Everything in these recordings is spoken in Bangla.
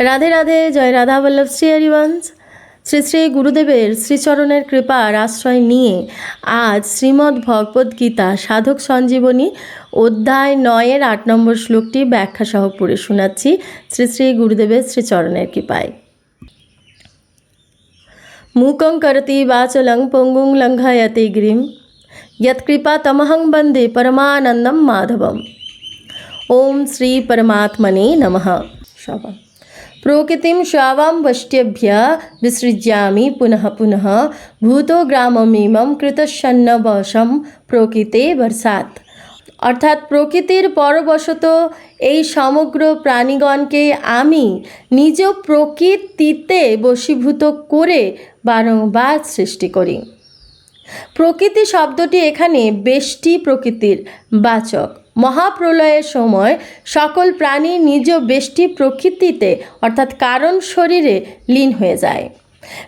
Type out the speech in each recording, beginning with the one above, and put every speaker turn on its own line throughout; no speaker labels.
রাধে রাধে জয় রাধা বল্লভ শ্রী হরিবংশ শ্রী শ্রী গুরুদেবের শ্রীচরণের কৃপার আশ্রয় নিয়ে আজ শ্রীমদ্ ভগবদ্ গীতা সাধক সঞ্জীবনী অধ্যায় নয়ের আট নম্বর শ্লোকটি ব্যাখ্যা সহ পড়ে শোনাচ্ছি শ্রী শ্রী গুরুদেবের শ্রীচরণের কৃপায় मूकं करति वाचलं पङ्गुं लङ्घयति गिरिं यत्कृपा तमहं वन्दे परमानन्दं माधवम् ওম শ্রী পরমাত্মনে নমঃ সবা প্রকৃতিম স্বাবাম বষ্ট্যভ্য বিসৃজ্যামি পুনঃ পুনঃ ভূত গ্রামমিমম কৃতসন্নবশম প্রকৃতে বর্ষাত অর্থাৎ প্রকৃতির পরবশত এই সমগ্র প্রাণীগণকে আমি নিজ প্রকৃতিতে বশীভূত করে বারংবার সৃষ্টি করি। প্রকৃতি শব্দটি এখানে বেষ্টি প্রকৃতির বাচক। মহাপ্রলয়ের সময় সকল প্রাণী নিজ বেষ্টি প্রকৃতিতে, অর্থাৎ কারণ শরীরে লীন হয়ে যায়।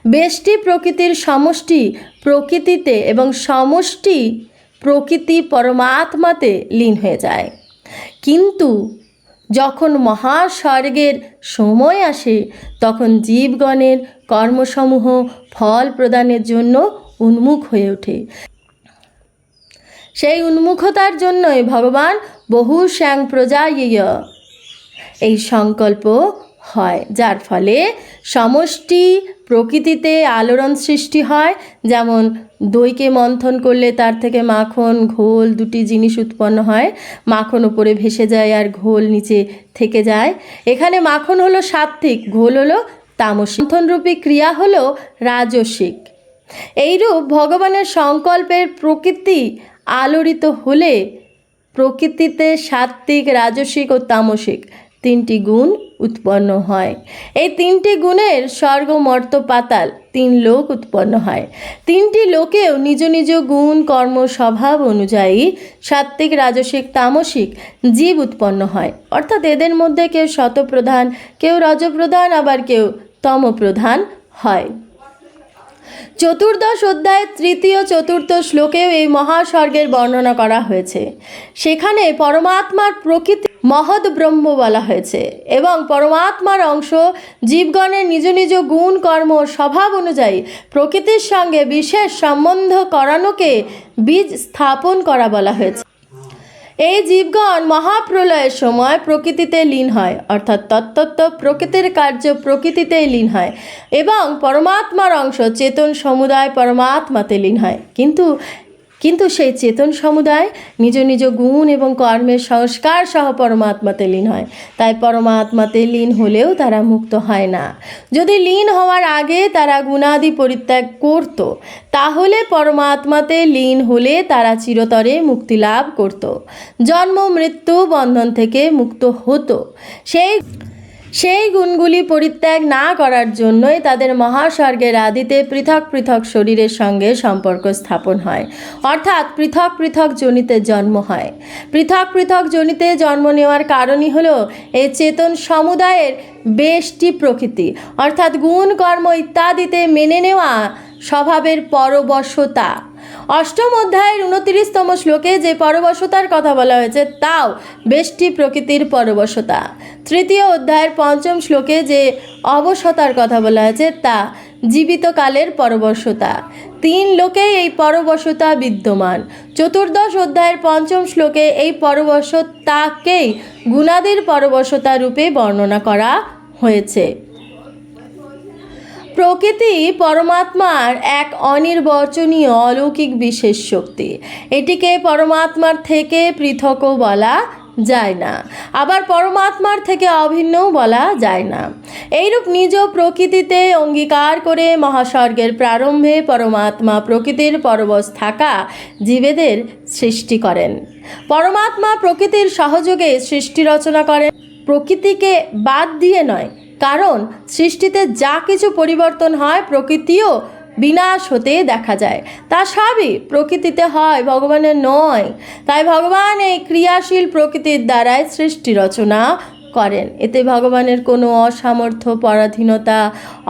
বেষ্টি প্রকৃতির সমষ্টি প্রকৃতিতে এবং সমষ্টি প্রকৃতি পরমাত্মাতে লীন হয়ে যায়। কিন্তু যখন মহাস্বর্গের সময় আসে, তখন জীবগণের কর্মসমূহ ফল প্রদানের জন্য উন্মুখ হয়ে ওঠে। সেই উন্মুখতার জন্যই ভগবান বহু শ্যাং প্রজাইয় এই সংকল্প হয়, যার ফলে সমষ্টি প্রকৃতিতে আলোড়ন সৃষ্টি হয়। যেমন দইকে মন্থন করলে তার থেকে মাখন, ঘোল দুটি জিনিস উৎপন্ন হয়। মাখন উপরে ভেসে যায় আর ঘোল নিচে থেকে যায়। এখানে মাখন হলো সাত্ত্বিক, ঘোল হলো তামসিক। মন্থনরূপী ক্রিয়া হলো রাজসিক। এইরূপ ভগবানের সংকল্পের প্রকৃতি আলোড়িত হলে প্রকৃতিতে সাত্ত্বিক, রাজসিক ও তামসিক তিনটি গুণ উৎপন্ন হয়। এই তিনটি গুণের স্বর্গ, মর্ত, পাতাল তিন লোক উৎপন্ন হয়। তিনটি লোকেও নিজ নিজ গুণ, কর্ম, স্বভাব অনুযায়ী সাত্ত্বিক, রাজসিক, তামসিক জীব উৎপন্ন হয়। অর্থাৎ এদের মধ্যে কেউ শতপ্রধান, কেউ রজপ্রধান, আবার কেউ তমপ্রধান হয়। চতুর্দশ অধ্যায়ের তৃতীয় চতুর্থ শ্লোকেও এই মহাস্বর্গের বর্ণনা করা হয়েছে। সেখানে পরমাত্মার প্রকৃতি মহৎ ব্রহ্ম বলা হয়েছে এবং পরমাত্মার অংশ জীবগণের নিজ নিজ গুণ, কর্ম স্বভাব অনুযায়ী প্রকৃতির সঙ্গে বিশেষ সম্বন্ধ করানোকে বীজ স্থাপন করা বলা হয়েছে। এই জীবগণ মহাপ্রলয়ের সময় প্রকৃতিতে লীন হয়, অর্থাৎ তত্ত্বত্ব প্রকৃতির কার্য প্রকৃতিতেই লীন হয় এবং পরমাত্মার অংশ চেতন সমুদায় পরমাত্মাতে লীন হয়। কিন্তু কিন্তু সেই চেতন সমুদায় নিজ নিজ গুণ এবং কর্মের সংস্কার সহ পরমাত্মাতে লীন হয়। তাই পরমাত্মাতে লীন হলেও তারা মুক্ত হয় না। যদি লীন হওয়ার আগে তারা গুণাদি পরিত্যাগ করত, তাহলে পরমাত্মাতে লীন হলে তারা চিরতরে মুক্তি লাভ করত। জন্ম, মৃত্যু, বন্ধন থেকে মুক্ত হতো। সেই সেই গুণগুলি পরিত্যাগ না করার জন্যই তাদের মহাস্বর্গের আদিতে পৃথক পৃথক শরীরের সঙ্গে সম্পর্ক স্থাপন হয়। অর্থাৎ পৃথক পৃথক জনিতে জন্ম হয়। পৃথক পৃথক জনিতে জন্ম নেওয়ার কারণই হলো এই চেতন সমুদায়ের বেশটি প্রকৃতি। অর্থাৎ গুণ, কর্ম ইত্যাদিতে মেনে নেওয়া স্বভাবের পরবশতা। অষ্টম অধ্যায়ের উনত্রিশতম শ্লোকে যে পরবশতার কথা বলা হয়েছে, তাও বেষ্টি প্রকৃতির পরবশতা। তৃতীয় অধ্যায়ের পঞ্চম শ্লোকে যে অবসতার কথা বলা হয়েছে, তা জীবিতকালের পরবশতা। তিন লোকেই এই পরবশতা বিদ্যমান। চতুর্দশ অধ্যায়ের পঞ্চম শ্লোকে এই পরবশতাকেই গুণাদের পরবশতা রূপে বর্ণনা করা হয়েছে। প্রকৃতি পরমাত্মার এক অনির্বচনীয় অলৌকিক বিশেষ শক্তি। এটিকে পরমাত্মার থেকে পৃথকও বলা যায় না। আবার পরমাত্মার থেকে অভিন্নও বলা যায় না। এইরূপ নিজ প্রকৃতিতে অঙ্গীকার করে মহাস্বর্গের প্রারম্ভে পরমাত্মা প্রকৃতির পরবশ থাকা জীবেদের সৃষ্টি করেন। পরমাত্মা প্রকৃতির সহযোগে সৃষ্টি রচনা করেন। প্রকৃতিকে বাদ দিয়ে নয় কারণ সৃষ্টিতে যা কিছু পরিবর্তন হয় প্রকৃতিও বিনাশ হতে দেখা যায়। তা সবই প্রকৃতিতে হয়, ভগবানের নয়। তাই ভগবান এই ক্রিয়াশীল প্রকৃতির দ্বারাই সৃষ্টি রচনা করেন। এতে ভগবানের কোনো অসামর্থ্য, পরাধীনতা,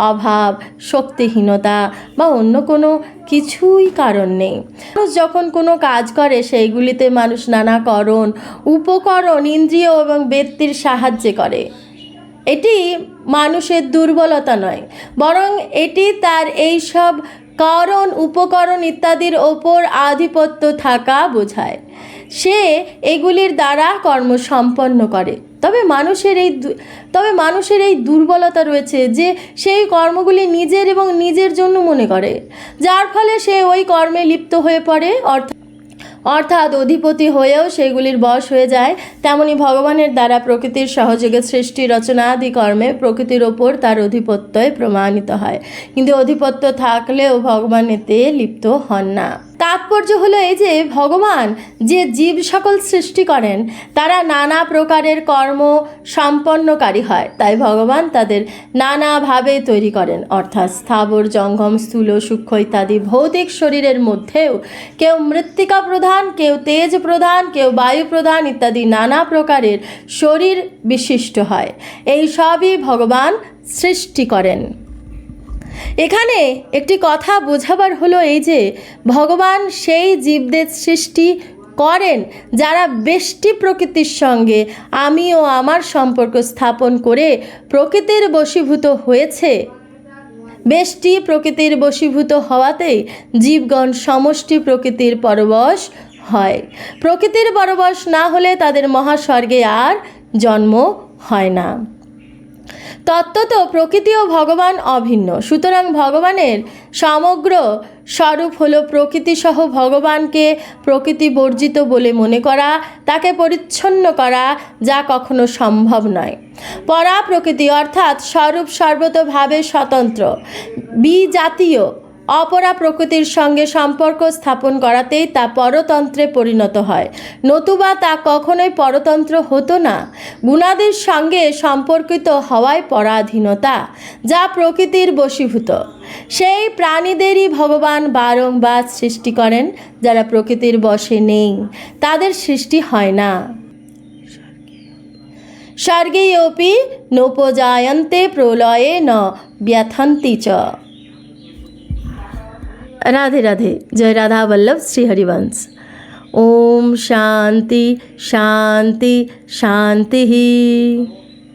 অভাব, শক্তিহীনতা বা অন্য কোনো কিছুই কারণ নেই। মানুষ যখন কোনো কাজ করে, সেইগুলিতে মানুষ নানা করণ, উপকরণ, ইন্দ্রিয় এবং ব্যক্তির সাহায্যে করে। এটি মানুষের দুর্বলতা নয়, বরং এটি তার এই সব কারণ, উপকরণ ইত্যাদির ওপর আধিপত্য থাকা বোঝায়। সে এগুলির দ্বারা কর্ম সম্পন্ন করে। তবে মানুষের এই তবে মানুষের এই দুর্বলতা রয়েছে যে সেই কর্মগুলি নিজের এবং নিজের জন্য মনে করে, যার ফলে সে ওই কর্মে লিপ্ত হয়ে পড়ে অর্থাৎ অর্থাৎ অধিপতি হয়েও সেগুলির বশ হয়ে যায়, তেমনি ভগবানের দ্বারা প্রকৃতির সহযোগে সৃষ্টি রচনা আদি কর্মে প্রকৃতির ওপর তার অধিপত্যয় প্রমাণিত হয়। কিন্তু অধিপত্য থাকলেও ভগবান এতে লিপ্ত হন না। তাৎপর্য হলো এই যে ভগবান যে জীব সকল সৃষ্টি করেন, তারা নানা প্রকারের কর্ম সম্পন্নকারী হয়। তাই ভগবান তাদের নানাভাবে তৈরি করেন। অর্থাৎ স্থাবর, জঙ্গম, স্থূল, সূক্ষ্ম ইত্যাদি ভৌতিক শরীরের মধ্যেও কেউ মৃত্তিকা প্রধান, কেউ তেজ প্রধান, কেউ বায়ু প্রধান ইত্যাদি নানা প্রকারের শরীর বিশিষ্ট হয়। এই সবই ভগবান সৃষ্টি করেন। এখানে একটি কথা বোঝাবার হলো এই যে, ভগবান সেই জীবদের সৃষ্টি করেন যারা বেষ্টি প্রকৃতির সঙ্গে আমি ও আমার সম্পর্ক স্থাপন করে প্রকৃতির বশীভূত হয়েছে। বেষ্টি প্রকৃতির বশীভূত হওয়াতেই জীবগণ সমষ্টি প্রকৃতির পরবশ হয়। প্রকৃতির পরবশ না হলে তাদের মহাস্বর্গে আর জন্ম হয় না। তত্ত্বত প্রকৃতি ও ভগবান অভিন্ন। সুতরাং ভগবানের সমগ্র স্বরূপ হলো প্রকৃতিসহ ভগবানকে প্রকৃতি বর্জিত বলে মনে করা, তাকে পরিচ্ছন্ন করা, যা কখনো সম্ভব নয়। পরা প্রকৃতি অর্থাৎ স্বরূপ সর্বতভাবে স্বতন্ত্র, বিজাতীয়। অপরা প্রকৃতির সঙ্গে সম্পর্ক স্থাপন করাতেই তা পরতন্ত্রে পরিণত হয়। নতুবা তা কখনোই পরতন্ত্র হতো না। গুণাদের সঙ্গে সম্পর্কিত হওয়ায় পরাধীনতা, যা প্রকৃতির বশীভূত। সেই প্রাণীদেরই ভগবান বারংবার সৃষ্টি করেন, যারা প্রকৃতির বশে নেই। তাদের সৃষ্টি হয় না। স্বর্গেয়পি নোপজায়ন্তে প্রলয়ে ন ব্যথন্তি চ। राधे राधे जय राधा वल्लभ श्री हरिवंश। ओम शांति शांति शांति